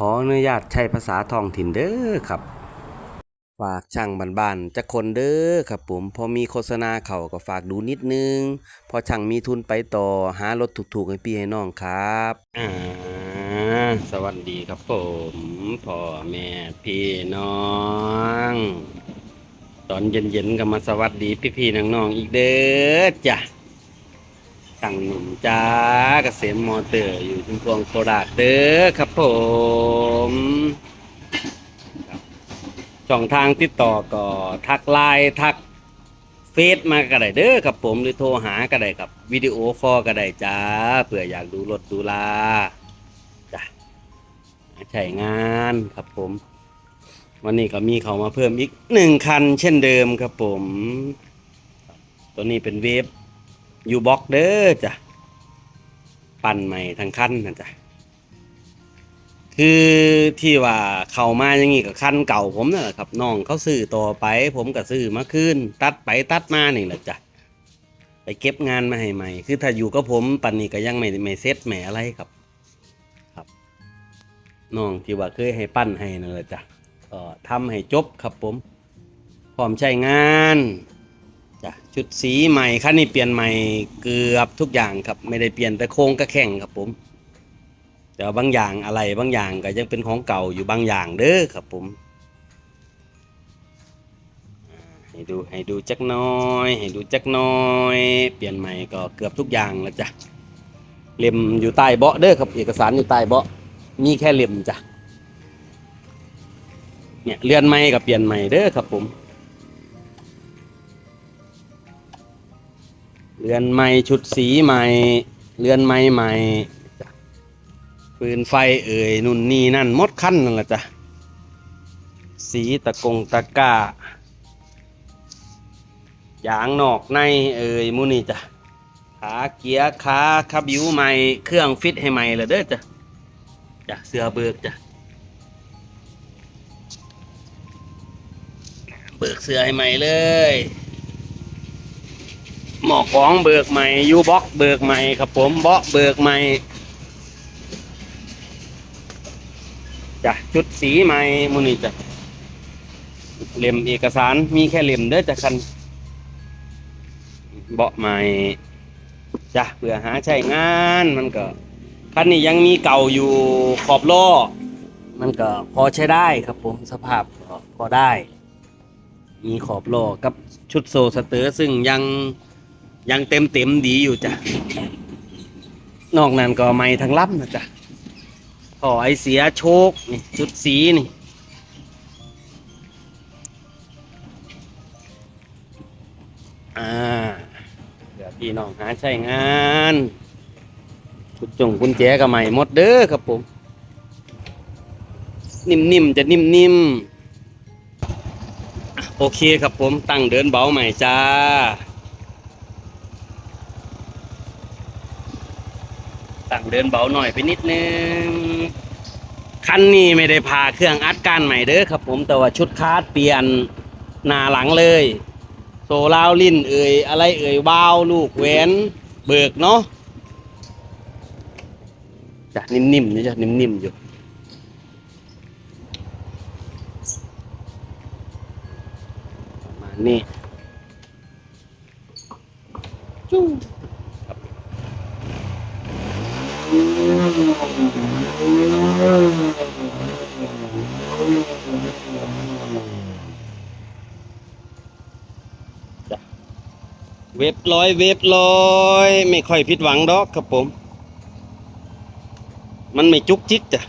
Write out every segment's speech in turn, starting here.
ขออนุญาตใช้ภาษาท้องถิ่นเด้อครับ ฝากช่างบ้านๆจะคนเด้อครับผม พอมีโฆษณาเขาก็ฝากดูนิดนึง พอช่างมีทุนไปต่อหารถถูกๆให้พี่ให้น้องครับอ่าสวัสดีครับผมพ่อแม่พี่น้อง ตอนเย็นๆก็มาสวัสดีพี่ๆน้องๆอีกเด้อจ้ะ ตั้งหนุ่มจ้าเกษมมอเตอร์อยู่ชุมพวงโคราชเด้อครับผมช่องทางติดต่อก็ทักไลน์ทักเฟซมาก็ได้เด้อครับผมหรือโทรหาก็ได้ครับวิดีโอคอลก็ได้จ้าเผื่ออยากดูรถดูลาจ้ะใช้งานครับผม วันนี้ก็มีเขามาเพิ่มอีกหนึ่งคันเช่นเดิมครับผม ตัวนี้เป็นเวฟ อยู่บล็อกเด้อจ้ะ ปั่นใหม่ทั้งคันนะจ๊ะคือที่ว่าเข้ามาอย่างงี้กับคันเก่าผมน่ะครับน้องเขาซื้อต่อไป ผมก็ซื้อมาคืนตัดไปตัดมานี่แหละจ้ะ ไปเก็บงานมาให้ใหม่ คือถ้าอยู่กับผมปันนี้ก็ยังไม่ไม่เซ็ตแหมอะไรครับ ครับน้องที่ว่าเคยให้ปั้นให้นั่นแหละจ้ะก็ทำให้จบครับผมพร้อมใช้งาน ชุดสีใหม่คันนี้เปลี่ยนใหม่เกือบทุกอย่างครับ ไม่ได้เปลี่ยนแต่โครงกระแข่งครับผมแต่ว่าบางอย่างอะไรบางอย่างก็ยังเป็นของเก่าอยู่บางอย่างเด้อครับผมให้ดูให้ดูจักน้อย ให้ดูจักน้อย เปลี่ยนใหม่ก็เกือบทุกอย่างแล้วจ้ะเล่มอยู่ใต้เบาะเด้อครับ เอกสารอยู่ใต้เบาะมีแค่เล่มจ้ะเนี่ยเลื่อนใหม่กับเปลี่ยนใหม่เด้อครับผม เรือนใหม่ชุดสีใหม่ เรือนใหม่ใหม่ปืนไฟเอ่ยนุ่นนี่นั่นมดขั้นนั่นแหละจ้ะสีตะกงตะกร้ายางนอกในเอ่ยมูนี่จ้ะขาเกียร์ขาคาบิวใหม่เครื่องฟิตให้ใหม่เลยเด้อจ้ะจ้ะเสือเบิกจ้ะเบิกเสือให้ใหม่เลย หมอกของเบิกใหม่ยูบ็อกเบิกใหม่ครับผมเบาะเบิกใหม่จ้ะชุดสีใหม่มูนี่จ้ะเล่มเอกสารมีแค่เล่มเด้อจ้ะคันเบาะใหม่จ้ะเพื่อหาใช้งานมันก็คันนี้ยังมีเก่าอยู่ขอบล้อมันก็พอใช้ได้ครับผมสภาพก็พอได้ มีขอบล้อกับชุดโซสเตอร์ซึ่งยัง ยังเต็มเต็มดีอยู่จ้ะ นอกนั้นก็ไม่ทั้งลับนะจ๊ะขอไอเสียโชคนี่ชุดสีนี่อ่าเดี๋ยวพี่น้องหาใช้งานกุญจงกุญแจก็ใหม่หมดเด้อครับผม นิ่มๆจะนิ่มๆโอเคครับผมตั้งเดินเบาใหม่จ้า ตั้งเดินเบาหน่อยไปนิดนึง คันนี้ไม่ได้พาเครื่องอัดก้านใหม่เด้อครับ ผมแต่ว่าชุดคาดเปลี่ยนหน้าหลังเลย โซลาวลิ้นเอ่ยอะไรเอ่ยวาวลูกแหวนเบิกเนาะจ้ะนิ่มๆนี่จ้ะนิ่มๆอยู่ประมาณนี้จู้ เว็บร้อยเว็บร้อยไม่ค่อยผิดหวังดอกครับผม มันไม่จุกจิกจ้ะ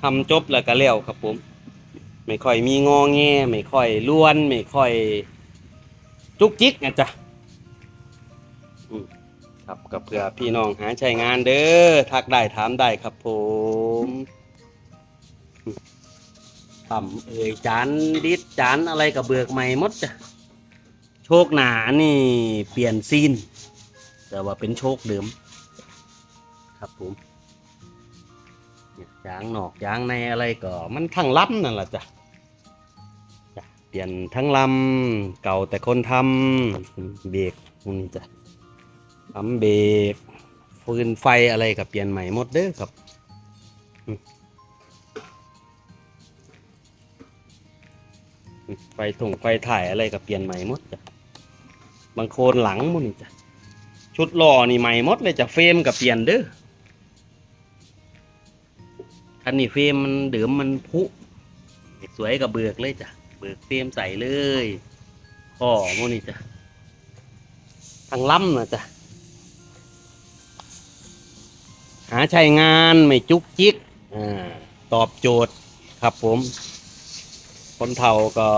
ทำจบแล้วก็แล้วครับผม ไม่ค่อยมีงอแงไม่ค่อยล้วน ไม่ค่อย จุกจิกนะจ๊ะ ครับกับเพื่อพี่น้องหาใช้งานเด้อทักได้ถามได้ครับผมต่ำเอ่ยจานดิดจานอะไรกับเบือกใหม่หมดจ้ะโชคหนานี่เปลี่ยนซีน แต่ว่าเป็นโชคเดิม ครับผมเนี่ยางนอกยางในอะไรก็มันทั้งลำนั่นแหละจ้ะจ้ะเปลี่ยนทั้งลำเก่าแต่คนทำเบรกนี่จ้ะ ทำเบรกฟืนไฟอะไรก็เปลี่ยนใหม่หมดเด้อครับไฟถุงไฟถ่ายอะไรก็เปลี่ยนใหม่หมดจ้ะบางโคนหลังมดนี่จ้ะชุดล้อนี่ใหม่หมดเลยจ้ะเฟรมก็เปลี่ยนเด้อคันนี้เฟรมมันเดิมมันผุสวยกับเบิกเลยจ้ะเบิกเฟรมใส่เลยข้อหมดนี่จ้ะทางล้ำนะจ้ะ หาใช้งานไม่จุกจิกอาตอบโจทย์ครับผม คนเฒ่าก็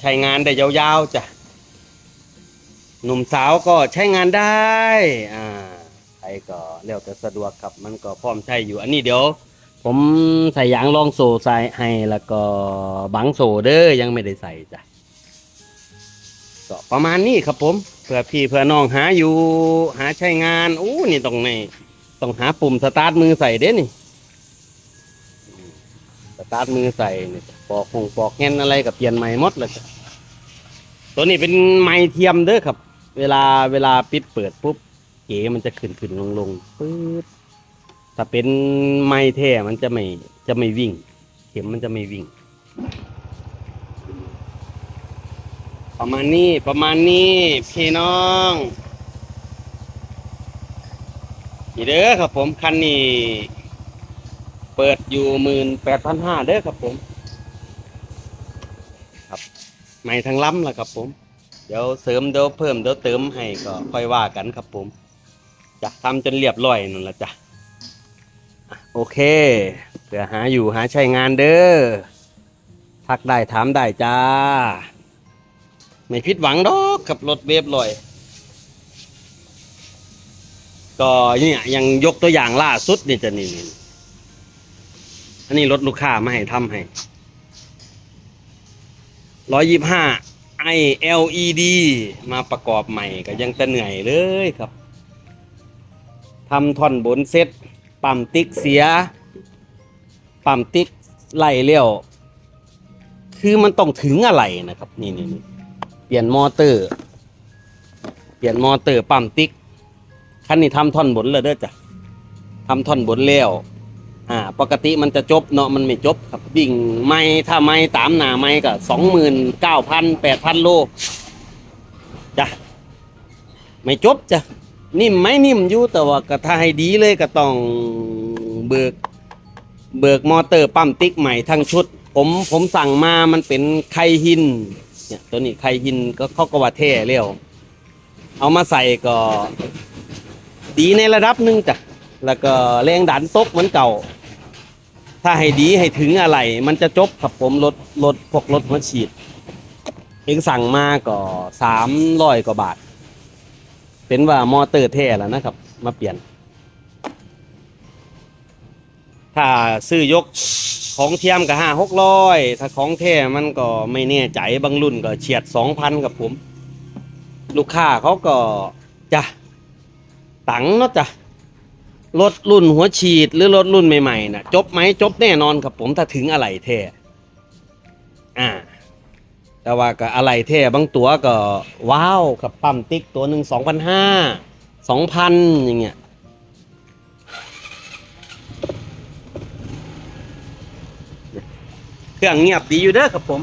ใช้งานได้ยาวๆจ้ะหนุ่มสาวก็ใช้งานได้อ่าใครก็แล้วแต่สะดวกครับ มันก็พร้อมใช้อยู่อันนี้เดี๋ยว ผมใส่ยางรองโซ่ใส่ให้แล้วก็บังโซ่เด้อยังไม่ได้ใส่จ้ะก็ประมาณนี้ครับผมเพื่อพี่เพื่อน้องหาอยู่หาใช้งานอู้นี่ตรงนี้ ต้องหาปุ่มสตาร์ทมือใส่เด้นี่สตาร์ทมือใส่นี่ปอกหงปอกแงนอะไรกับเปลี่ยนใหม่หมดเลยจ้ะตัวนี้เป็นไม้เทียมเด้อครับ เวลาเวลาปิดเปิดปุ๊บเก๋มันจะขึ้นขึ้นลงลงปึ๊บถ้าเป็นไม้แท้มันจะไม่จะไม่วิ่ง เข็มมันจะไม่วิ่ง ประมาณนี้ประมาณนี้พี่น้อง นี่เด้อครับผมคันนี้เปิดอยู่หมื่นแปดพันห้าเด้อครับผม ครับไม่ทางล้ำละครับผม เดี๋ยวเสริมเดี๋ยวเพิ่มเดี๋ยวเติมให้ก็ค่อยว่ากันครับผมจะทำจนเรียบร้อยนั่นละจ้ะโอเคเผื่อหาอยู่หาใช้งานเด้อทักได้ถามได้จ้า ไม่ผิดหวังดอกกับรถเวฟลอย ก็เนี่ยยังยกตัวอย่างล่าสุดนี่จะนี่นี่อันนี้รถลูกค้ามาให้ทำให้ร้อยยี่ห้า i LED มาประกอบใหม่ก็ยังจะเหนื่อยเลยครับทำท่อนบนเซ็ตปั๊มติ๊กเสีย ปั๊มติ๊กไล่เลี้ยว คือมันต้องถึงอะไรนะครับ นี่นี่นี่เปลี่ยนมอเตอร์ เปลี่ยนมอเตอร์ปั๊มติ๊ก คันนี้ทำท่อนบนเลยเด้อจ้ะทำท่อนบนแล้วอ่า ปกติมันจะจบเนาะมันไม่จบครับวิ่งไม่ถ้าไม่ตามหนาไม่ก็สองหมื่นเก้าพันแปดพันโลจ้ะไม่จบจ้ะนิ่มไหมนิ่มอยู่แต่ว่าก็ถ้าให้ดีเลยก็ต้องเบิก เบิกมอเตอร์ปั๊มติ๊กใหม่ทั้งชุด ผมผมสั่งมามันเป็นไคหินเนี่ยตัวนี้ไคหินก็เขาก็ว่าเท่เร็วเอามาใส่ก็ ดีในระดับหนึ่งจ้ะแล้วก็แรงดันตกเหมือนเก่า ถ้าให้ดีให้ถึงอะไร มันจะจบครับผมรถรถพวกรถหัวฉีด เองสั่งมาก็สามร้อยกว่าบาท เป็นว่ามอเตอร์แท้แล้วนะครับ มาเปลี่ยน ถ้าซื้อยกของเทียมก็ห้าหกร้อยถ้าของแท้มันก็ไม่แน่ใจบางรุ่นก็เฉียดสองพันกับผม ลูกค้าเขาก็จะ ตังเนาะจ้ะรถรุ่นหัวฉีดหรือรถรุ่นใหม่ๆน่ะจบไหมจบแน่นอนครับผมถ้าถึงอะไรแท้อ่า แต่ว่าก็อะไรแท้บางตัวก็ว้าวกับปั๊มติ๊กตัวหนึ่งสองพันห้าสองพันอย่างเงี้ยเครื่องเงียบดีอยู่เด้อครับผม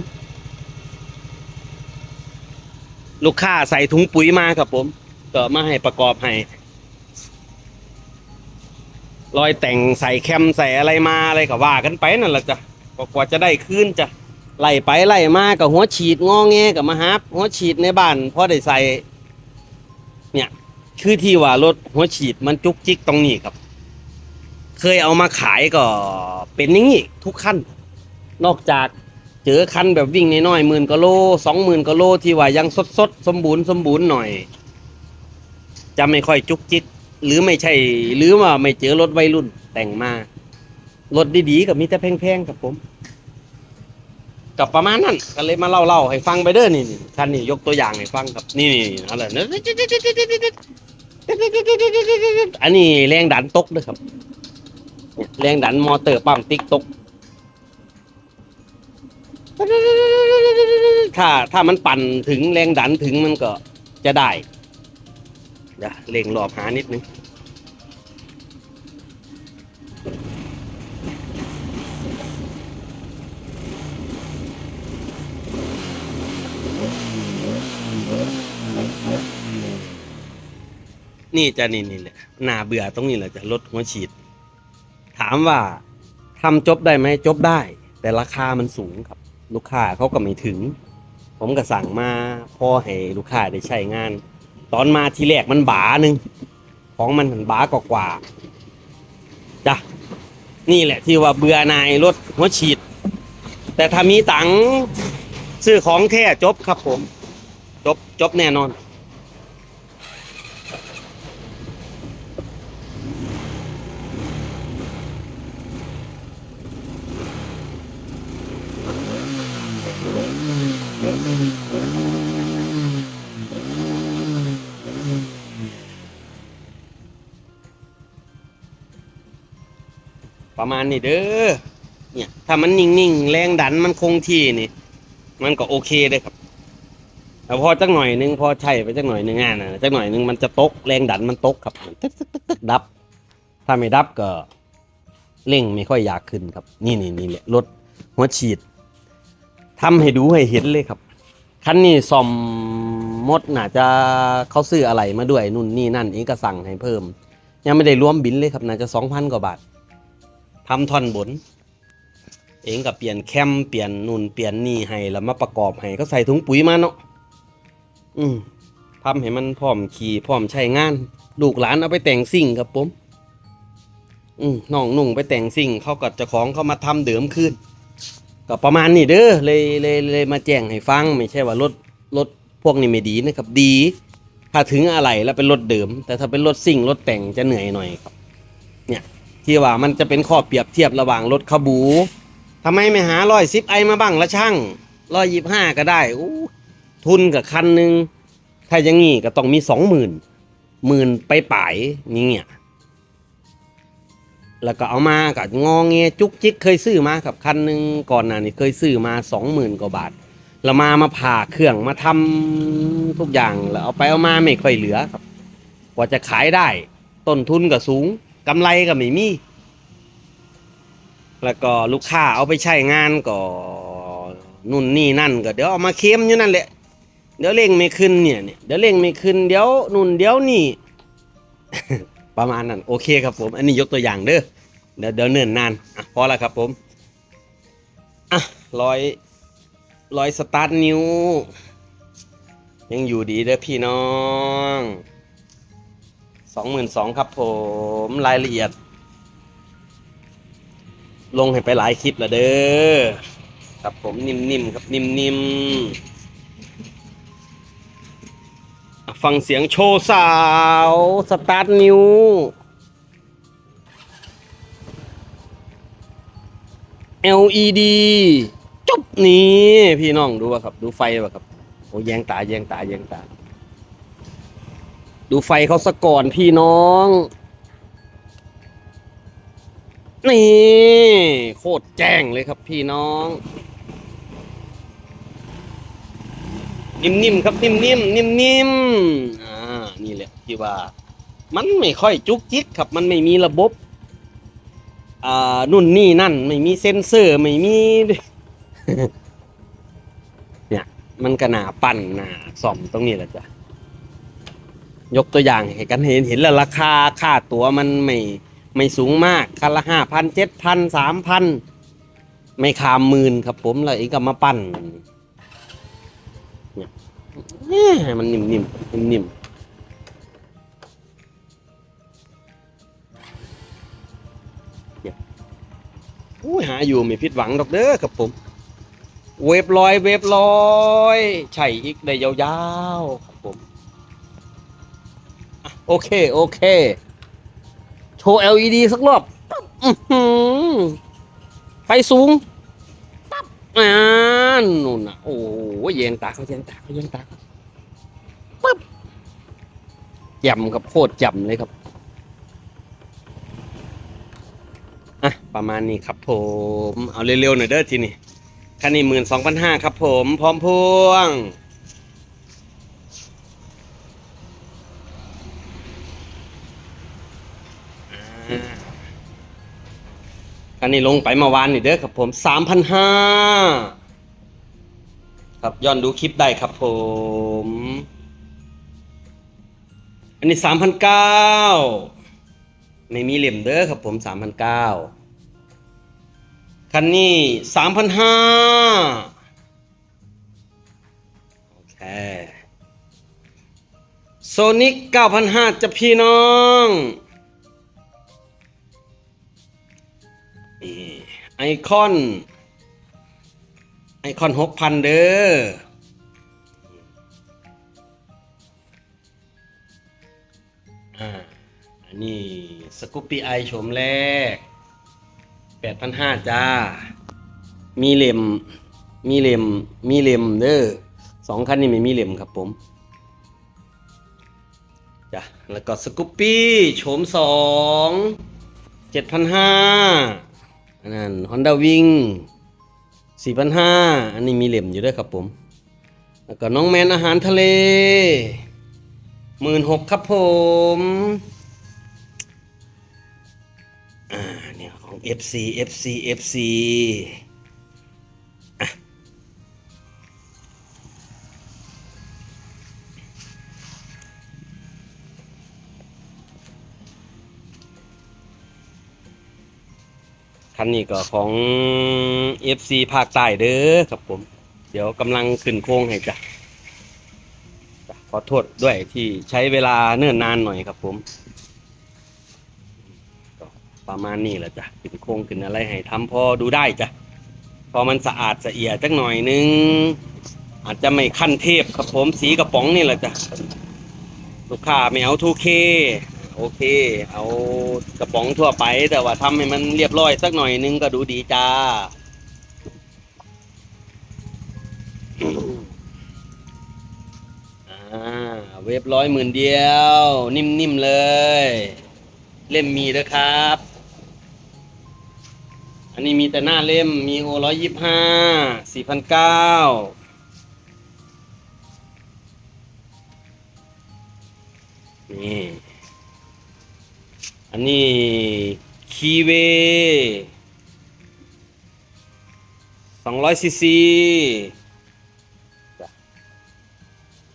ลูกค้าใส่ถุงปุ๋ยมาครับผม ก็มาให้ประกอบให้ รอยแต่งใส่แคมใส่อะไรมาอะไรก็ว่ากันไปนั่นแหละจ้ะกว่าจะได้คืนจ้ะไล่ไปไล่มากับหัวฉีดงอแงกับมาฮับหัวฉีดในบ้านพอได้ใส่ เนี่ย คือที่ว่ารถหัวฉีดมันจุกจิกตรงนี้ครับ เคยเอามาขายก็เป็นอย่างนี้ทุกขั้น นอกจากเจอคันแบบวิ่งน้อยๆหมื่นกโลสองหมื่นกโลที่ว่ายังสดสดๆสมบูรณ์สมบูรณ์หน่อย จะไม่ค่อยจุกจิก หรือไม่ใช่หรือว่าไม่เจอรถวัยรุ่นแต่งมารถดีๆกับมีแต่แพงๆกับผมกับประมาณนั้นก็เลยมาเล่าๆให้ฟังไปเด้อนี่นี่คันนี้ยกตัวอย่างให้ฟังครับ นี่นี่อะไรนะอันนี้แรงดันตกด้วยครับ แรงดันมอเตอร์ปั๊มติ๊กตกถ้าถ้ามันปั่นถึงแรงดันถึงมันก็จะได้ ดี๋เล่งหลอบหานิดนึงนี่จะนี่นี่เนี่ยนาเบื่อตรงนี้แหละจะลดหัวฉีด ถามว่าทำจบได้ไหมจบได้ แต่ราคามันสูงครับ ลูกค้าเขาก็ไม่ถึง ผมก็สั่งมาพอให้ลูกค้าได้ใช้งาน ตอนมาทีแรกมันบาหนึ่งของมันหันบากกว่าจ้ะนี่แหละที่ว่าเบื่อนายรถหัวฉีด แต่ถ้ามีตังซื้อของแท้จบครับผม จบจบแน่นอน ประมาณนี้เด้อเนี่ยถ้ามันนิ่งๆแรงดันมันคงที่นี่ มันก็โอเคเลยครับแต่พอจักหน่อยนึงพอใช่ไปจักหน่อยนึงอะนะจักหน่อยนึงมันจะตกแรงดันมันตกครับตึ๊กตึ๊กตึ๊กตึ๊กดับ ถ้าไม่ดับก็เร่งไม่ค่อยอยากขึ้นครับ นี่นี่นี่แหละรถหัวฉีดทำให้ดูให้เห็นเลยครับคันนี้ซ่อมมดน่าจะเขาซื้ออะไรมาด้วยนู่นนี่นั่นเองก็สั่งให้เพิ่ม ยังไม่ได้รวมบินเลยครับน่าจะสองพันกว่าบาท ทำท่อนบน เองกับเปลี่ยนแคมเปลี่ยนนู่นเปลี่ยนนี่ให้แล้วมาประกอบให้ก็ใส่ถุงปุ๋ยมาเนาะอืมทำให้มันพร้อมขี่พร้อมใช้งาน ลูกหลานเอาไปแต่งสิ่งครับผม อืมน้องนุ่งไปแต่งสิ่งเขาก็เจะของเขามาทำเดิมขึ้นก็ประมาณนี้เด้อเลยเลยเลยมาแจ้งให้ฟัง ไม่ใช่ว่ารถรถพวกนี้ไม่ดีนะครับดี ถ้าถึงอะไรแล้วเป็นรถเดิม แต่ถ้าเป็นรถสิ่งรถแต่งจะเหนื่อยหน่อยครับ เนี่ย ที่ว่ามันจะเป็นข้อเปรียบเทียบระหว่างรถขบูทำไมไม่หาร้อยซิปไอมาบ้างละช่างร้อยยี่ห้าก็ได้อู้ทุนกับคันหนึ่งถ้าอย่างงี้ก็ต้องมีสองหมื่นหมื่นไปป่ายนี่เนี่ยแล้วก็เอามากับงองเงจุกจิกเคยซื้อมาครับคันหนึ่งก่อนหน้านี้เคยซื้อมาสองหมื่นกว่าบาทแล้วมามาผ่าเครื่องมาทำทุกอย่างแล้วเอาไปเอามาไม่ค่อยเหลือครับ กว่าจะขายได้ ต้นทุนก็สูง กำไรก็ไม่มี แล้วก็ลูกค้าเอาไปใช้งานก็นู่นนี่นั่นก็เดี๋ยวเอามาเค็มอยู่นั่นแหละ เดี๋ยวเร่งไม่ขึ้นเนี่ยเดี๋ยวเร่งไม่ขึ้นเดี๋ยวนู่นเดี๋ยวนี่ ประมาณนั้นโอเคครับผม อันนี้ยกตัวอย่างเด้อเดี๋ยวเดี๋ยวเนิ่นนานอะพอแล้วครับผมอะร้อยร้อยสตาร์ทนิ้ว ยังอยู่ดีเด้อพี่น้อง สองหมื่นสองครับผมรายละเอียด ลงให้ไปหลายคลิปล้วเด้อครับผมนิ่มๆครับนิ่มๆฟังเสียงโชว์สาว สตาร์ทนิว LED จบนี่พี่น้องดูว่าครับ ดูไฟว่าครับ โอ้แยงตาแยงตาแยงตา ดูไฟเขาสะก่อนพี่น้อง นี่โคตรแจ้งเลยครับพี่น้อง นิ่มๆครับนิ่มๆนิ่มๆอ่านี่แหละที่ว่า มันไม่ค่อยจุกจิกครับ มันไม่มีระบบ อ่านุ่นนี่นั่น ไม่มีเซ็นเซอร์ไม่มีเนี่ย มันก็หนาปั่นหนาซ่อมตรงนี้แหละจ้ะ ยกตัวอย่างให้กันเห็นเห็นแล้วราคาค่าตั๋วมันไม่ไม่สูงมากคันละห้าพันเจ็ดพันสามพันไม่ขามหมื่นครับผมแล้วอีกก็มาปั้นเนี่ยม่มันนิ่มๆนิ่มๆเนี่ยอุ้หาอยู่ไม่ผิดหวังดอกเด้อครับผม เว็บลอย เว็บลอย ใช่อีกได้ยาวๆครับ โอเค โอเค โชว์ LED สักรอบไฟสูงปั๊บอ่านู่นน่ะโอ้โหเย็นตาเขาเย็นตาเขาเย็นตาปั๊บจ่มกับโคตรจ่มเลยครับอะประมาณนี้ครับผม เอาเร็วๆหน่อยเด้อทีนี้คันนี้หมื่นสองพันห้าครับผม พร้อมพ่วง อันนี้ลงไปเมื่อวานนี่เด้อครับผมสามพันห้าครับย้อนดูคลิปได้ครับผม อันนี้สามพันเก้าไม่มีเหลี่ยมเด้อครับผมสามพันเก้าคันนี้สามพันห้าโอเคโซนิกเก้าพันห้าจะพี่น้อง นี่ไอคอน ไอคอนหกพันเด้ออันนี้สกูปปี้ไอโฉมแรกแปดพันห้าจ้า มีเหล่มมีเหล่มมีเหล่มเด้อสองคันนี้ไม่มีเหล่มครับผม จ้ะ แล้วก็สกูปปี้โฉมสองเจ็ดพันห้า อันนั้นฮอนด้าวิงสี่พันห้าอันนี้มีเหลี่ยมอยู่ด้วยครับผม แล้วก็น้องแมนอาหารทะเลหมื่นหกครับผมอ่าเนี่ยของ FC FC FC คันนี้ก็ของ FC ภาคใต้เด้อครับผม เดี๋ยวกำลังขึ้นโค้งให้จ้ะขอโทษด้วยที่ใช้เวลาเนิ่นนานหน่อยครับผมก็ประมาณนี้แหละจ้ะขึ้นโค้งขึ้นอะไรให้ทำพอดูได้จ้ะพอมันสะอาดสะเอียดจักหน่อยนึง อาจจะไม่ขั้นเทพครับผมสีกระป๋องนี่แหละจ้ะลูกค้าไม่เอา 2K โอเค เอากระป๋องทั่วไป แต่ว่าทำให้มันเรียบร้อยสักหน่อยนึงก็ดูดีจ้า อ่า เว็บร้อยหมื่นเดียว นิ่มๆเลย เล่มมีด้วยครับ อันนี้มีแต่หน้าเล่มมีโอร้อยยี่ห้าสี่พันเก้านี่ อันนี้คีเวสองร้อยซีซี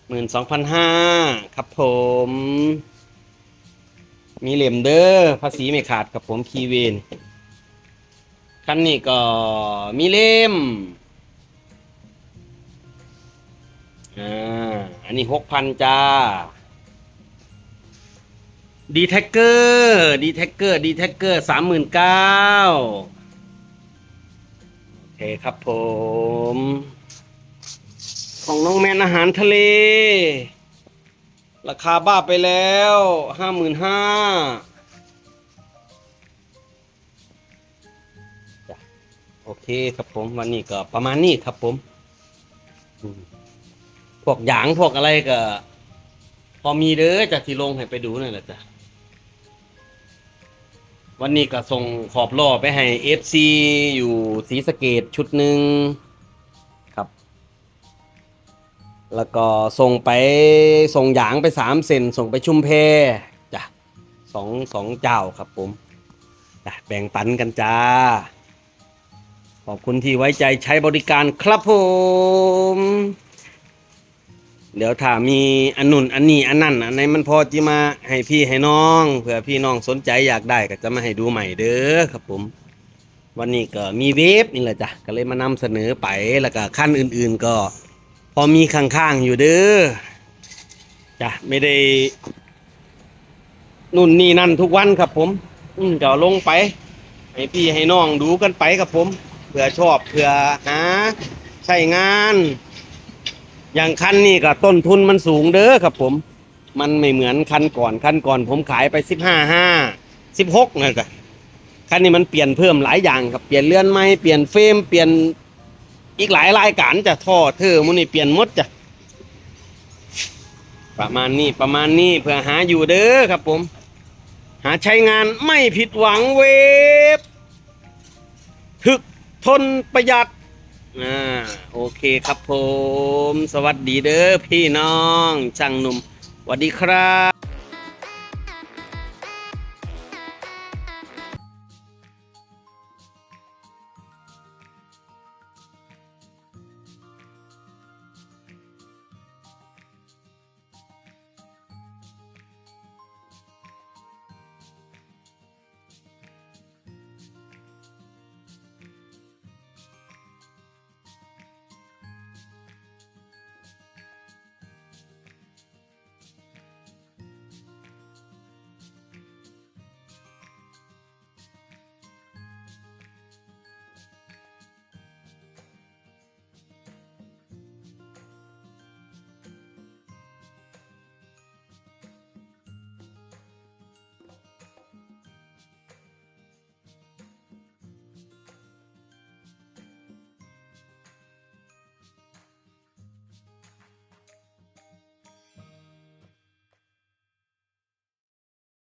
หมื่นสองพันห้าครับผม มีเหลี่ยมเด้อภาษีไม่ขาดครับผมคีเวนคันนี้ก็มีเล่มอ่าอันนี้หกพันจ้า ดีแท็กเกอร์ดีแท็กเกอร์ดีแท็กเกอร์สามหมื่นเก้าโอเคครับผม ของน้องแมนอาหารทะเล ราคาบ้าไปแล้วห้าหมื่นห้าโอเคครับผมวันนี้ก็ประมาณนี้ครับผม พวกหยางพวกอะไรก็ พอมีเด้อจากที่ลงให้ไปดูนั่นแหละจ้ะ วันนี้ก็ส่งขอบล่อไปให้ FC อยู่ศรีสะเกดชุดหนึ่งครับ แล้วก็ส่งไปส่งหยางไปสามเซนส่งไปชุมเพจ้ะสองสองเจ้าครับผมจ้ะแบ่งปันกันจ้า ขอบคุณที่ไว้ใจใช้บริการครับผม เดี๋ยวถ้ามีอันนุ่นอันนี้อันนั่นอันไหนมันพอจะมาให้พี่ให้น้องเผื่อพี่น้องสนใจอยากได้ก็จะมาให้ดูใหม่เด้อครับผม วันนี้ก็มีเวฟนี่แหละจ้ะก็เลยมานำเสนอไปแล้วก็ขั้นอื่น ๆก็ พอมีข้างๆอยู่เด้อจ้ะไม่ได้นู่นนี่นั่นทุกวันครับผม อืมก็ลงไป ให้พี่ให้น้องดูกันไปครับผมเผื่อชอบเผื่อหาใช้งาน อย่างคันนี่ก็ต้นทุนมันสูงเด้อครับผม มันไม่เหมือนคันก่อนคันก่อน ผมขายไปสิบห้าห้าสิบหกนะก็คันนี้มันเปลี่ยนเพิ่มหลายอย่างครับเปลี่ยนเลื่อนไม้เปลี่ยนเฟรมเปลี่ยนอีกหลายรายการจะท่อเธอมันนี่เปลี่ยนมดจ้ะประมาณนี้ประมาณนี้เพื่อหาอยู่เด้อครับผม หาใช้งานไม่ผิดหวังเวฟถึกทนประหยัด อ่าโอเคครับผม สวัสดีเด้อพี่น้องช่างหนุ่มสวัสดีครับ